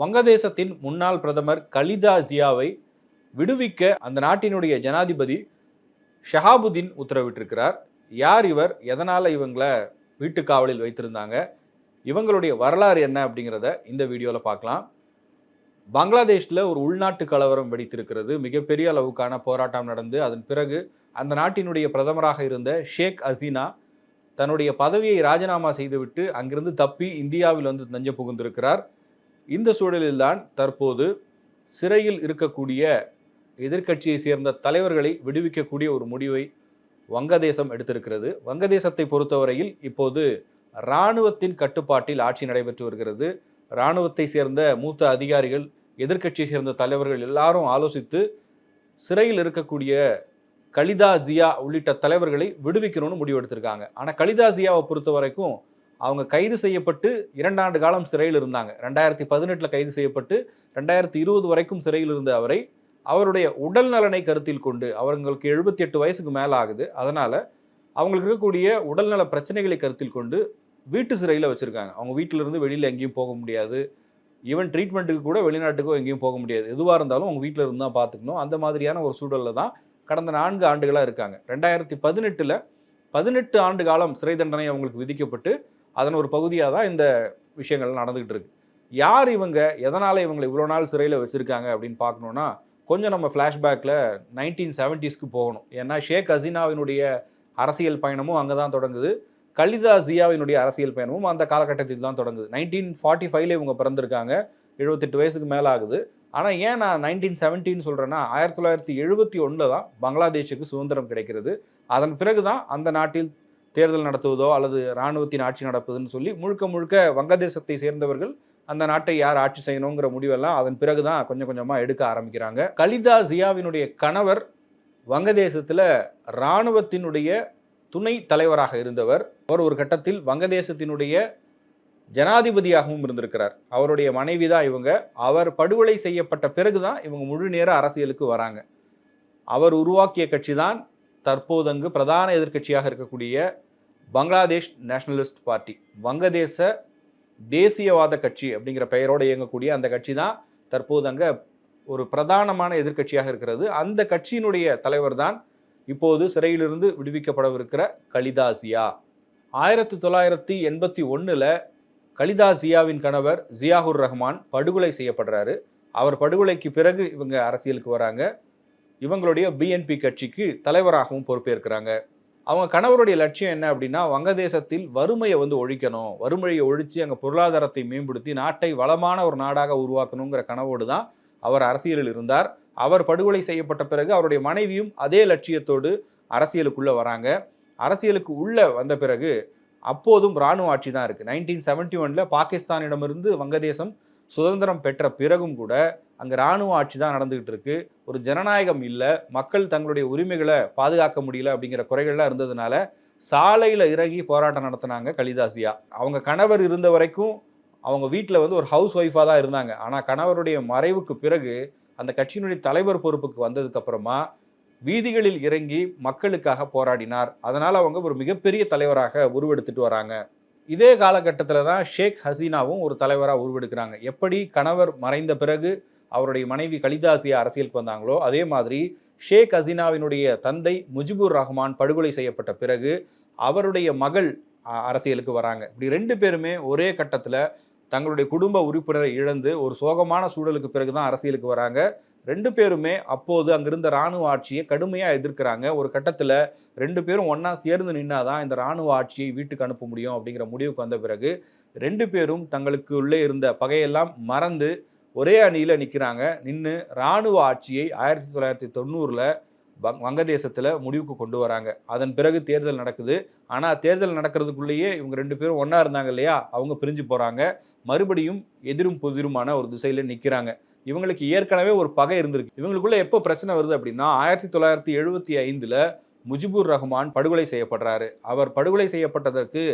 வங்கதேசத்தின் முன்னாள் பிரதமர் கலிதா ஜியாவை விடுவிக்க அந்த நாட்டினுடைய ஜனாதிபதி ஷஹாபுதீன் உத்தரவிட்டிருக்கிறார். யார் இவர்? எதனால் இவங்களை வீட்டுக்காவலில் வைத்திருந்தாங்க? இவங்களுடைய வரலாறு என்ன அப்படிங்கிறத இந்த வீடியோவில் பார்க்கலாம். பங்களாதேஷில் ஒரு உள்நாட்டு கலவரம் வெடித்திருக்கிறது. மிகப்பெரிய அளவுக்கான போராட்டம் நடந்து அதன் பிறகு அந்த நாட்டினுடைய பிரதமராக இருந்த ஷேக் ஹசீனா தன்னுடைய பதவியை ராஜினாமா செய்துவிட்டு அங்கிருந்து தப்பி இந்தியாவில் வந்து தஞ்சம் புகுந்திருக்கிறார். இந்த சூழலில்தான் தற்போது சிறையில் இருக்கக்கூடிய எதிர்க்கட்சியை சேர்ந்த தலைவர்களை விடுவிக்கக்கூடிய ஒரு முடிவை வங்கதேசம் எடுத்திருக்கிறது. வங்கதேசத்தை பொறுத்தவரையில் இப்போது இராணுவத்தின் கட்டுப்பாட்டில் ஆட்சி நடைபெற்று வருகிறது. இராணுவத்தை சேர்ந்த மூத்த அதிகாரிகள் எதிர்க்கட்சியை சேர்ந்த தலைவர்கள் எல்லாரும் ஆலோசித்து சிறையில் இருக்கக்கூடிய கலிதா ஜியா உள்ளிட்ட தலைவர்களை விடுவிக்கணும்னு முடிவெடுத்திருக்காங்க. ஆனால் கலிதா ஜியாவை பொறுத்த வரைக்கும் அவங்க கைது செய்யப்பட்டு இரண்டாண்டு காலம் சிறையில் இருந்தாங்க. ரெண்டாயிரத்தி பதினெட்டில் கைது செய்யப்பட்டு ரெண்டாயிரத்தி இருபது வரைக்கும் சிறையில் இருந்த அவரை அவருடைய உடல் நலனை கருத்தில் கொண்டு அவங்களுக்கு எழுபத்தி எட்டு வயசுக்கு மேலே ஆகுது. அதனால் அவங்களுக்கு இருக்கக்கூடிய உடல்நல பிரச்சனைகளை கருத்தில் கொண்டு வீட்டு சிறையில் வச்சுருக்காங்க. அவங்க வீட்டிலிருந்து வெளியில் எங்கேயும் போக முடியாது. ஈவன் ட்ரீட்மெண்ட்டுக்கு கூட வெளிநாட்டுக்கோ எங்கேயும் போக முடியாது. எதுவாக இருந்தாலும் அவங்க வீட்டில் இருந்து தான் பார்த்துக்கணும் அந்த மாதிரியான ஒரு சூழலில் தான் கடந்த நான்கு ஆண்டுகளாக இருக்காங்க. ரெண்டாயிரத்தி பதினெட்டில் பதினெட்டு ஆண்டு காலம் சிறை தண்டனை அவங்களுக்கு விதிக்கப்பட்டு அதன் ஒரு பகுதியாக தான் இந்த விஷயங்கள் நடந்துக்கிட்டு இருக்கு. யார் இவங்க? எதனால் இவங்களை இவ்வளோ நாள் சிறையில் வச்சுருக்காங்க அப்படின்னு பார்க்கணுன்னா கொஞ்சம் நம்ம ஃப்ளாஷ்பேக்கில் நைன்டீன் செவன்ட்டீஸ்க்கு போகணும். ஏன்னா ஷேக் ஹசீனாவினுடைய அரசியல் பயணமும் அங்கே தான் தொடங்குது. கலிதா ஜியாவினுடைய அரசியல் பயணமும் அந்த காலகட்டத்தில் தான் தொடங்குது. நைன்டீன் ஃபார்ட்டி ஃபைவ்ல இவங்க பிறந்திருக்காங்க. எழுபத்தெட்டு வயசுக்கு மேலே ஆகுது ஆனால் ஏன் நான் நைன்டீன் செவன்டீன் சொல்கிறேன்னா ஆயிரத்தி தொள்ளாயிரத்தி எழுபத்தி ஒன்றில் தான் பங்களாதேஷுக்கு சுதந்திரம் கிடைக்கிறது. அதன் பிறகு தான் அந்த நாட்டில் தேர்தல் நடத்துவதோ அல்லது இராணுவத்தின் ஆட்சி நடப்பதுன்னு சொல்லி முழுக்க முழுக்க வங்கதேசத்தை சேர்ந்தவர்கள் அந்த நாட்டை யார் ஆட்சி செய்யணுங்கிற முடிவெல்லாம் அதன் பிறகு தான் கொஞ்சம் கொஞ்சமாக எடுக்க ஆரம்பிக்கிறாங்க. கலிதா ஜியாவினுடைய கணவர் வங்கதேசத்தில் இராணுவத்தினுடைய துணை தலைவராக இருந்தவர். அவர் ஒரு கட்டத்தில் வங்கதேசத்தினுடைய ஜனாதிபதியாகவும் இருந்திருக்கிறார். அவருடைய மனைவி தான் இவங்க. அவர் படுகொலை செய்யப்பட்ட பிறகு தான் இவங்க முழு நேர அரசியலுக்கு வராங்க. அவர் உருவாக்கிய கட்சி தான் தற்போதங்கு பிரதான எதிர்க்கட்சியாக இருக்கக்கூடிய பங்களாதேஷ் நேஷனலிஸ்ட் பார்ட்டி. வங்கதேச தேசியவாத கட்சி அப்படிங்கிற பெயரோடு இயங்கக்கூடிய அந்த கட்சி தான் தற்போது அங்கே ஒரு பிரதானமான எதிர்க்கட்சியாக இருக்கிறது. அந்த கட்சியினுடைய தலைவர் தான் இப்போது சிறையிலிருந்து விடுவிக்கப்படவிருக்கிற கலிதாசியா. ஆயிரத்தி தொள்ளாயிரத்தி எண்பத்தி ஒன்றில் கலிதாசியாவின் கணவர் ஜியாகுர் ரஹ்மான் படுகொலை செய்யப்படுறாரு. அவர் படுகொலைக்கு பிறகு இவங்க அரசியலுக்கு வராங்க. இவங்களுடைய பிஎன்பி கட்சிக்கு தலைவராகவும் பொறுப்பேற்கிறாங்க. அவங்க கணவருடைய லட்சியம் என்ன அப்படின்னா வங்கதேசத்தில் வறுமையை வந்து ஒழிக்கணும். வறுமையை ஒழித்து அங்கே பொருளாதாரத்தை மேம்படுத்தி நாட்டை வளமான ஒரு நாடாக உருவாக்கணுங்கிற கனவோடு தான் அவர் அரசியலில் இருந்தார். அவர் படுகொலை செய்யப்பட்ட பிறகு அவருடைய மனைவியும் அதே லட்சியத்தோடு அரசியலுக்குள்ளே வராங்க. அரசியலுக்கு உள்ளே வந்த பிறகு அப்போதும் இராணுவ ஆட்சி தான் இருக்குது நைன்டீன் செவன்ட்டி ஒனில் பாகிஸ்தானிடமிருந்து வங்கதேசம் சுதந்திரம் பெற்ற பிறகும் கூட அங்கே இராணுவ ஆட்சி தான் நடந்துகிட்டு இருக்கு. ஒரு ஜனநாயகம் இல்லை மக்கள் தங்களுடைய உரிமைகளை பாதுகாக்க முடியல அப்படிங்கிற குறைகள்லாம் இருந்ததுனால சாலையில் இறங்கி போராட்டம் நடத்தினாங்க கலிதாசியா. அவங்க கணவர் இருந்த வரைக்கும் அவங்க வீட்டில் வந்து ஒரு ஹவுஸ் ஒய்ஃபாக தான் இருந்தாங்க. ஆனால் கணவருடைய மறைவுக்கு பிறகு அந்த கட்சியினுடைய தலைவர் பொறுப்புக்கு வந்ததுக்கப்புறமா வீதிகளில் இறங்கி மக்களுக்காக போராடினார். அதனால் அவங்க ஒரு மிகப்பெரிய தலைவராக உருவெடுத்துட்டு வராங்க. இதே காலகட்டத்தில் தான் ஷேக் ஹசீனாவும் ஒரு தலைவராக உருவெடுக்கிறாங்க. எப்படி கணவர் மறைந்த பிறகு அவருடைய மனைவி கலிதாசியா அரசியலுக்கு வந்தாங்களோ அதே மாதிரி ஷேக் ஹசீனாவினுடைய தந்தை முஜிபுர் ரஹ்மான் படுகொலை செய்யப்பட்ட பிறகு அவருடைய மகள் அரசியலுக்கு வராங்க. இப்படி ரெண்டு பேருமே ஒரே கட்டத்தில் தங்களுடைய குடும்ப உறுப்பினரை இழந்து ஒரு சோகமான சூழலுக்கு பிறகு தான் அரசியலுக்கு வராங்க. ரெண்டு பேருமே அப்போது அங்கிருந்த இராணுவ ஆட்சியை கடுமையாக எதிர்க்கிறாங்க. ஒரு கட்டத்தில் ரெண்டு பேரும் ஒன்றா சேர்ந்து நின்னாதான் இந்த இராணுவ ஆட்சியை வீட்டுக்கு அனுப்ப முடியும் அப்படிங்கிற முடிவுக்கு வந்த பிறகு ரெண்டு பேரும் தங்களுக்கு உள்ளே இருந்த பகையெல்லாம் மறந்து ஒரே அணியில் நிற்கிறாங்க நின்று இராணுவ ஆட்சியை ஆயிரத்தி தொள்ளாயிரத்தி தொண்ணூறில் வங் வங்கதேசத்தில் முடிவுக்கு கொண்டு வராங்க. அதன் பிறகு தேர்தல் நடக்குது. ஆனால் தேர்தல் நடக்கிறதுக்குள்ளேயே இவங்க ரெண்டு பேரும் ஒன்றா இருந்தாங்க இல்லையா? அவங்க பிரிஞ்சு போகிறாங்க மறுபடியும் எதிரும் புதிருமான ஒரு திசையில் நிற்கிறாங்க இவங்களுக்கு ஏற்கனவே ஒரு பகை இருந்திருக்கு. இவங்களுக்குள்ள எப்போ பிரச்சனை வருது அப்படின்னா ஆயிரத்தி தொள்ளாயிரத்தி எழுபத்தி ஐந்தில் முஜிபுர் ரஹ்மான் படுகொலை செய்யப்படுறாரு. அவர் படுகொலை செய்யப்பட்டதற்கு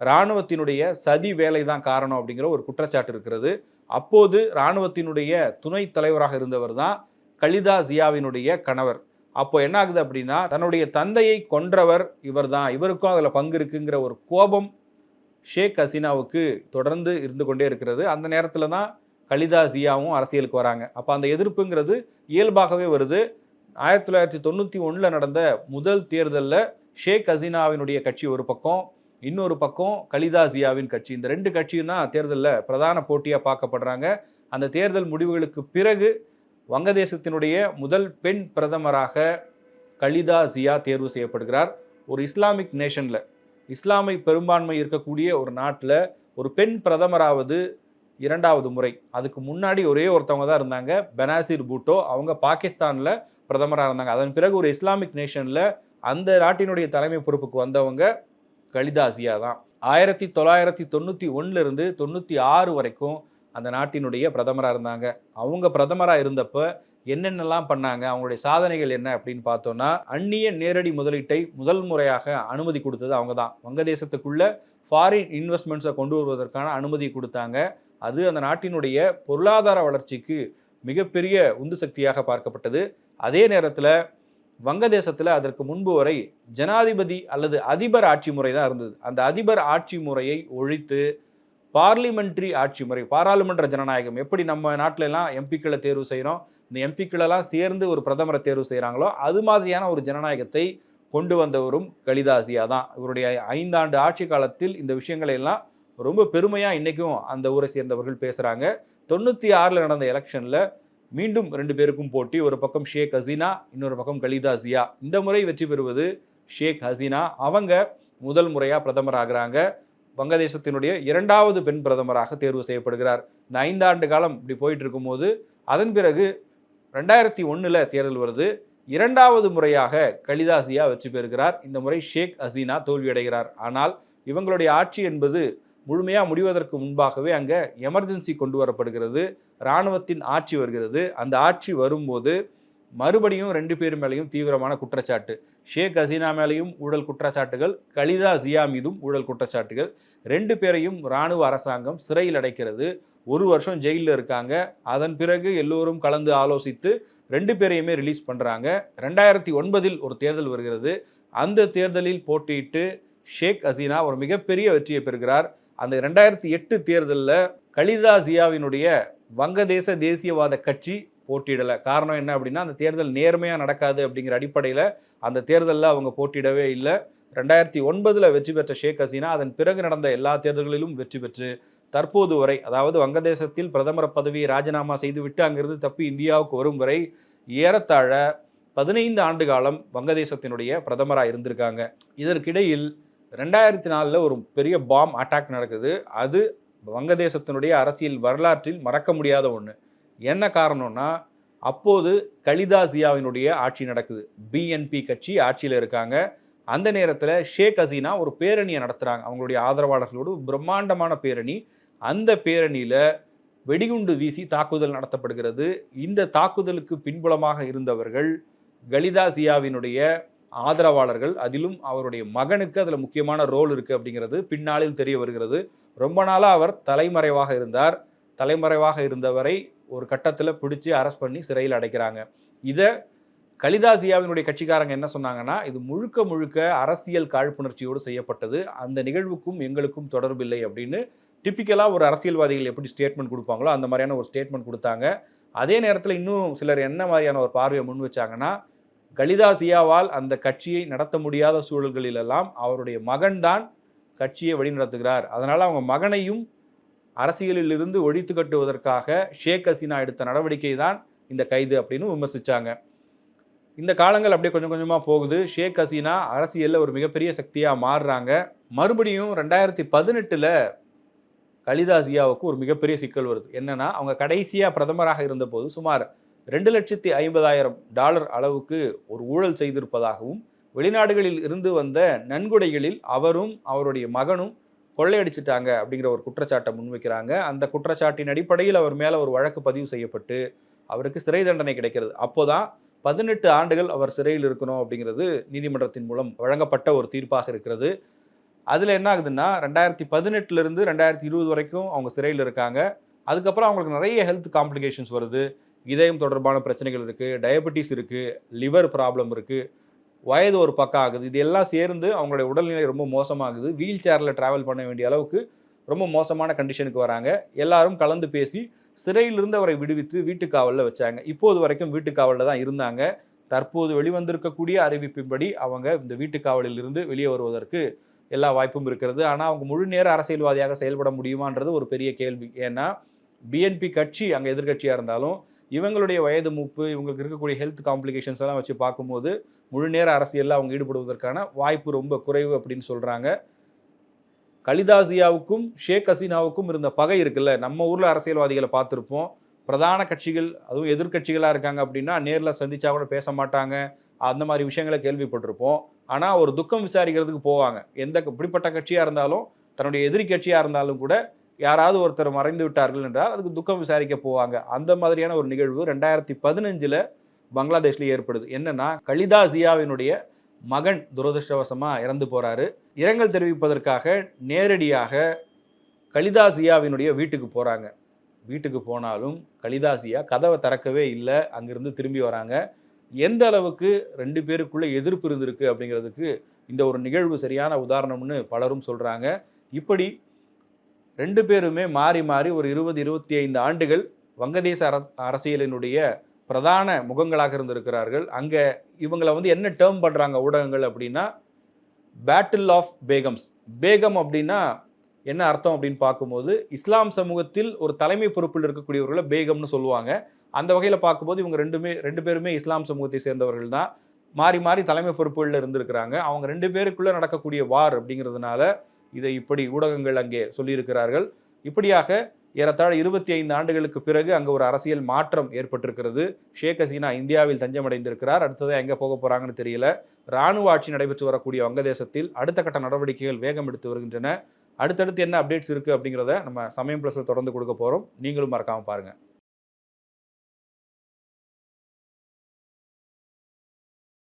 இராணுவத்தினுடைய சதி வேலை தான் காரணம் அப்படிங்கிற ஒரு குற்றச்சாட்டு இருக்கிறது. அப்போது இராணுவத்தினுடைய துணை தலைவராக இருந்தவர் தான் கலிதா ஜியாவினுடைய கணவர். அப்போ என்ன ஆகுது அப்படின்னா தன்னுடைய தந்தையை கொன்றவர் இவர் தான். இவருக்கும் அதில் பங்கு இருக்குங்கிற ஒரு கோபம் ஷேக் ஹசீனாவுக்கு தொடர்ந்து இருந்து கொண்டே இருக்கிறது. அந்த நேரத்தில் தான் கலிதா ஜியாவும் அரசியலுக்கு வராங்க. அப்போ அந்த எதிர்ப்புங்கிறது இயல்பாகவே வருது. ஆயிரத்தி தொள்ளாயிரத்தி தொண்ணூற்றி ஒன்றில் நடந்த முதல் தேர்தலில் ஷேக் ஹசீனாவினுடைய கட்சி ஒரு பக்கம் இன்னொரு பக்கம் கலிதாசியாவின் கட்சி. இந்த ரெண்டு கட்சியும் தான் தேர்தலில் பிரதான போட்டியாக பார்க்கப்படுறாங்க. அந்த தேர்தல் முடிவுகளுக்கு பிறகு வங்கதேசத்தினுடைய முதல் பெண் பிரதமராக கலிதா ஜியா தேர்வு செய்யப்படுகிறார். ஒரு இஸ்லாமிக் நேஷனில் இஸ்லாமிக் பெரும்பான்மை இருக்கக்கூடிய ஒரு நாட்டில் ஒரு பெண் பிரதமராவது இரண்டாவது முறை. அதுக்கு முன்னாடி ஒரே ஒருத்தவங்க தான் இருந்தாங்க பெனாசிர் பூட்டோ. அவங்க பாகிஸ்தானில் பிரதமராக இருந்தாங்க. அதன் பிறகு ஒரு இஸ்லாமிக் நேஷனில் அந்த நாட்டினுடைய தலைமை பொறுப்புக்கு வந்தவங்க கலிதாசியா தான். ஆயிரத்தி தொள்ளாயிரத்தி தொண்ணூற்றி ஒன்றுலேருந்து தொண்ணூற்றி ஆறு வரைக்கும் அந்த நாட்டினுடைய பிரதமராக இருந்தாங்க. அவங்க பிரதமராக இருந்தப்போ என்னென்னலாம் பண்ணாங்க அவங்களுடைய சாதனைகள் என்ன அப்படின்னு பார்த்தோன்னா அந்நிய நேரடி முதலீட்டை முதல் முறையாக அனுமதி கொடுத்தது அவங்க தான். வங்கதேசத்துக்குள்ள ஃபாரின் இன்வெஸ்ட்மெண்ட்ஸை கொண்டு வருவதற்கான அனுமதி கொடுத்தாங்க. அது அந்த நாட்டினுடைய பொருளாதார வளர்ச்சிக்கு மிகப்பெரிய உந்து சக்தியாக பார்க்கப்பட்டது. அதே நேரத்தில் வங்கதேசத்தில் அதற்கு முன்பு வரை ஜனாதிபதி அல்லது அதிபர் ஆட்சி முறை தான் இருந்தது. அந்த அதிபர் ஆட்சி முறையை ஒழித்து பார்லிமெண்ட்ரி ஆட்சி முறை பாராளுமன்ற ஜனநாயகம் எப்படி நம்ம நாட்டில எம்பிக்களை தேர்வு செய்கிறோம் இந்த எம்பிக்களெல்லாம் சேர்ந்து ஒரு பிரதமரை தேர்வு செய்கிறாங்களோ அது மாதிரியான ஒரு ஜனநாயகத்தை கொண்டு வந்தவரும் கலிதாசியா தான். இவருடைய ஐந்தாண்டு ஆட்சி காலத்தில் இந்த விஷயங்களை எல்லாம் ரொம்ப பெருமையாக இன்றைக்கும் அந்த ஊரை சேர்ந்தவர்கள் பேசுகிறாங்க தொண்ணூற்றி ஆறில் நடந்த எலெக்ஷனில் மீண்டும் ரெண்டு பேருக்கும் போட்டி. ஒரு பக்கம் ஷேக் ஹசீனா இன்னொரு பக்கம் கலிதா ஜியா இந்த முறை வெற்றி பெறுவது ஷேக் ஹசீனா. அவங்க முதல் முறையாக பிரதமர் ஆகிறாங்க வங்கதேசத்தினுடைய இரண்டாவது பெண் பிரதமராக தேர்வு செய்யப்படுகிறார். இந்த ஐந்தாண்டு காலம் இப்படி போயிட்டு இருக்கும்போது அதன் பிறகு ரெண்டாயிரத்தி ஒன்றில் தேர்தல் வருது. இரண்டாவது முறையாக கலிதாசியா வெற்றி பெறுகிறார். இந்த முறை ஷேக் ஹசீனா தோல்வியடைகிறார். ஆனால் இவங்களுடைய ஆட்சி என்பது முழுமையாக முடிவதற்கு முன்பாகவே அங்கே எமர்ஜென்சி கொண்டு வரப்படுகிறது. இராணுவத்தின் ஆட்சி வருகிறது. அந்த ஆட்சி வரும்போது மறுபடியும் ரெண்டு பேர் மேலேயும் தீவிரமான குற்றச்சாட்டு. ஷேக் ஹசீனா மேலேயும் ஊழல் குற்றச்சாட்டுகள் கலிதா ஜியா மீதும் ஊழல் குற்றச்சாட்டுகள். ரெண்டு பேரையும் இராணுவ அரசாங்கம் சிறையில் அடைக்கிறது. ஒரு வருஷம் ஜெயிலில் இருக்காங்க. அதன் பிறகு எல்லோரும் கலந்து ஆலோசித்து ரெண்டு பேரையுமே ரிலீஸ் பண்ணுறாங்க ரெண்டாயிரத்தி ஒன்பதில் ஒரு தேர்தல் வருகிறது. அந்த தேர்தலில் போட்டியிட்டு ஷேக் ஹசீனா ஒரு மிகப்பெரிய வெற்றியை பெறுகிறார். அந்த ரெண்டாயிரத்தி எட்டு தேர்தலில் கலிதா ஜியாவினுடைய வங்கதேச தேசியவாத கட்சி போட்டியிடலை. காரணம் என்ன அப்படின்னா அந்த தேர்தல் நேர்மையாக நடக்காது அப்படிங்கிற அடிப்படையில் அந்த தேர்தலில் அவங்க போட்டியிடவே இல்லை. ரெண்டாயிரத்தி ஒன்பதில் வெற்றி பெற்ற ஷேக் ஹசீனா அதன் பிறகு நடந்த எல்லா தேர்தல்களிலும் வெற்றி பெற்று தற்போது வரை அதாவது வங்கதேசத்தில் பிரதமர் பதவியை ராஜினாமா செய்துவிட்டு அங்கிருந்து தப்பி இந்தியாவுக்கு வரும் வரை ஏறத்தாழ பதினைந்து ஆண்டு காலம் வங்கதேசத்தினுடைய பிரதமராக இருந்திருக்காங்க. இதற்கிடையில் ரெண்டாயிரத்தி நாலில் ஒரு பெரிய பாம் அட்டாக் நடக்குது. அது வங்கதேசத்தினுடைய அரசியல் வரலாற்றில் மறக்க முடியாத ஒன்று என்ன காரணம்னா அப்போது கலிதாசியாவினுடைய ஆட்சி நடக்குது. பிஎன்பி கட்சி ஆட்சியில் இருக்காங்க. அந்த நேரத்தில் ஷேக் ஹசீனா ஒரு பேரணியை நடத்துகிறாங்க அவங்களுடைய ஆதரவாளர்களோடு பிரம்மாண்டமான பேரணி. அந்த பேரணியில் வெடிகுண்டு வீசி தாக்குதல் நடத்தப்படுகிறது. இந்த தாக்குதலுக்கு பின்புலமாக இருந்தவர்கள் கலிதாசியாவினுடைய ஆதரவாளர்கள் அதிலும் அவருடைய மகனுக்கு அதில் முக்கியமான ரோல் இருக்குது அப்படிங்கிறது பின்னாளில் தெரிய வருகிறது. ரொம்ப நாளாக அவர் தலைமறைவாக இருந்தார். தலைமறைவாக இருந்தவரை ஒரு கட்டத்தில் பிடிச்சி அரெஸ்ட் பண்ணி சிறையில் அடைக்கிறாங்க. இதை கலிதாசியாவினுடைய கட்சிக்காரங்க என்ன சொன்னாங்கன்னா இது முழுக்க முழுக்க அரசியல் காழ்ப்புணர்ச்சியோடு செய்யப்பட்டது. அந்த நிகழ்வுக்கும் எங்களுக்கும் தொடர்பில்லை அப்படின்னு டிப்பிக்கலாக ஒரு அரசியல்வாதிகள் எப்படி ஸ்டேட்மெண்ட் கொடுப்பாங்களோ அந்த மாதிரியான ஒரு ஸ்டேட்மெண்ட் கொடுத்தாங்க. அதே நேரத்தில் இன்னும் சிலர் என்ன மாதிரியான ஒரு பார்வையை முன் வச்சாங்கன்னா கலிதாசியாவால் அந்த கட்சியை நடத்த முடியாத சூழல்களிலெல்லாம் அவருடைய மகன்தான் கட்சியை வழிநடத்துகிறார். அதனால் அவங்க மகனையும் அரசியலில் இருந்து ஒழித்து கட்டுவதற்காக ஷேக் ஹசீனா எடுத்த நடவடிக்கை தான் இந்த கைது அப்படின்னு விமர்சித்தாங்க இந்த காலங்கள் அப்படியே கொஞ்சம் கொஞ்சமாக போகுது. ஷேக் ஹசீனா அரசியலில் ஒரு மிகப்பெரிய சக்தியாக மாறுறாங்க. மறுபடியும் ரெண்டாயிரத்தி பதினெட்டில் கலிதாசியாவுக்கு ஒரு மிகப்பெரிய சிக்கல் வருது. என்னென்னா அவங்க கடைசியாக பிரதமராக இருந்தபோது சுமார் ரெண்டு லட்சத்தி ஐம்பதாயிரம் டாலர் அளவுக்கு ஒரு ஊழல் செய்திருப்பதாகவும் வெளிநாடுகளில் இருந்து வந்த நன்கொடைகளில் அவரும் அவருடைய மகனும் கொள்ளையடிச்சிட்டாங்க அப்படிங்கிற ஒரு குற்றச்சாட்டை முன்வைக்கிறாங்க. அந்த குற்றச்சாட்டின் அடிப்படையில் அவர் மேலே ஒரு வழக்கு பதிவு செய்யப்பட்டு அவருக்கு சிறை தண்டனை கிடைக்கிறது. அப்போதான் பதினெட்டு ஆண்டுகள் அவர் சிறையில் இருக்கணும் அப்படிங்கிறது நீதிமன்றத்தின் மூலம் வழங்கப்பட்ட ஒரு தீர்ப்பாக இருக்கிறது. அதில் என்ன ஆகுதுன்னா ரெண்டாயிரத்தி பதினெட்டுலேருந்து ரெண்டாயிரத்தி இருபது வரைக்கும் அவங்க சிறையில் இருக்காங்க. அதுக்கப்புறம் அவங்களுக்கு நிறைய ஹெல்த் காம்ப்ளிகேஷன்ஸ் வருது. இதயம் தொடர்பான பிரச்சனைகள் இருக்குது டயபெட்டிஸ் இருக்குது லிவர் ப்ராப்ளம் இருக்குது வயது ஒரு பக்கம் ஆகுது. இது எல்லாம் சேர்ந்து அவங்களுடைய உடல்நிலை ரொம்ப மோசமாகுது. வீல் சேரில் ட்ராவல் பண்ண வேண்டிய அளவுக்கு ரொம்ப மோசமான கண்டிஷனுக்கு வராங்க. எல்லாரும் கலந்து பேசி சிறையிலிருந்து அவரை விடுவித்து வீட்டுக்காவலில் வச்சாங்க. இப்போது வரைக்கும் வீட்டுக்காவலில் தான் இருந்தாங்க. தற்போது வெளிவந்திருக்கக்கூடிய அறிவிப்பின்படி அவங்க இந்த வீட்டுக்காவலில் இருந்து வெளியே வருவதற்கு எல்லா வாய்ப்பும் இருக்கிறது. ஆனால் அவங்க முழு நேர அரசியல்வாதியாக செயல்பட முடியுமான்றது ஒரு பெரிய கேள்வி. ஏன்னா பிஎன்பி கட்சி அங்கே எதிர்க்கட்சியாக இருந்தாலும் இவங்களுடைய வயது மூப்பு இவங்களுக்கு இருக்கக்கூடிய ஹெல்த் காம்ப்ளிகேஷன்ஸ் எல்லாம் வச்சு பார்க்கும்போது முழு நேர அரசியலில் அவங்க ஈடுபடுவதற்கான வாய்ப்பு ரொம்ப குறைவு அப்படின்னு சொல்கிறாங்க கலிதாசியாவுக்கும் ஷேக் ஹசீனாவுக்கும் இருந்த பகை இருக்குல்ல. நம்ம ஊரில் அரசியல்வாதிகளை பார்த்துருப்போம். பிரதான கட்சிகள் அதுவும் எதிர்க்கட்சிகளாக இருக்காங்க அப்படின்னா நேரில் சந்திச்சா கூட பேச மாட்டாங்க. அந்த மாதிரி விஷயங்களை கேள்விப்பட்டிருப்போம். ஆனால் ஒரு துக்கம் விசாரிக்கிறதுக்கு போவாங்க. எந்த இப்படிப்பட்ட கட்சியாக இருந்தாலும் தன்னுடைய எதிரி கட்சியாக இருந்தாலும் கூட யாராவது ஒருத்தர் மறைந்து விட்டார்கள் என்றால் அதுக்கு துக்கம் விசாரிக்க போவாங்க. அந்த மாதிரியான ஒரு நிகழ்வு ரெண்டாயிரத்தி பதினஞ்சில் பங்களாதேஷில் ஏற்படுது. என்னன்னா கலிதா ஜியாவினுடைய மகன் துரதிருஷ்டவசமாக இறந்து போகிறாரு இரங்கல் தெரிவிப்பதற்காக நேரடியாக கலிதா ஜியாவினுடைய வீட்டுக்கு போகிறாங்க வீட்டுக்கு போனாலும் கலிதா ஜியா கதவை திறக்கவே இல்லை. அங்கிருந்து திரும்பி வராங்க. எந்த அளவுக்கு ரெண்டு பேருக்குள்ளே எதிர்ப்பு இருந்திருக்கு அப்படிங்கிறதுக்கு இந்த ஒரு நிகழ்வு சரியான உதாரணம்னு பலரும் சொல்கிறாங்க இப்படி ரெண்டு பேருமே மாறி மாறி ஒரு இருபது இருபத்தி ஐந்து ஆண்டுகள் வங்கதேச அர அரசியலினுடைய பிரதான முகங்களாக இருந்திருக்கிறார்கள். அங்கே இவங்களை வந்து என்ன டேர்ம் பண்ணுறாங்க ஊடகங்கள் அப்படின்னா பேட்டில் ஆஃப் பேகம்ஸ் பேகம் அப்படின்னா என்ன அர்த்தம் அப்படின்னு பார்க்கும்போது இஸ்லாம் சமூகத்தில் ஒரு தலைமை பொறுப்பில் இருக்கக்கூடியவர்களை பேகம்னு சொல்லுவாங்க. அந்த வகையில் பார்க்கும்போது இவங்க ரெண்டுமே ரெண்டு பேருமே இஸ்லாம் சமூகத்தை சேர்ந்தவர்கள் தான் மாறி மாறி தலைமை பொறுப்புகளில் இருந்திருக்கிறாங்க. அவங்க ரெண்டு பேருக்குள்ளே நடக்கக்கூடிய வார் அப்படிங்கிறதுனால இதை இப்படி ஊடகங்கள் அங்கே சொல்லியிருக்கிறார்கள். இப்படியாக ஏறத்தாழ இருபத்தி ஐந்து ஆண்டுகளுக்கு பிறகு அங்கே ஒரு அரசியல் மாற்றம் ஏற்பட்டிருக்கிறது. ஷேக் ஹசீனா இந்தியாவில் தஞ்சமடைந்திருக்கிறார். அடுத்ததாக எங்கே போக போகிறாங்கன்னு தெரியல. ராணுவ ஆட்சி நடைபெற்று வரக்கூடிய வங்கதேசத்தில் அடுத்த கட்ட நடவடிக்கைகள் வேகம் எடுத்து வருகின்றன. அடுத்தடுத்து என்ன அப்டேட்ஸ் இருக்குது அப்படிங்கிறத நம்ம சமயம் ப்ளஸில் தொடர்ந்து கொடுக்க போகிறோம் நீங்களும் மறக்காமல் பாருங்கள்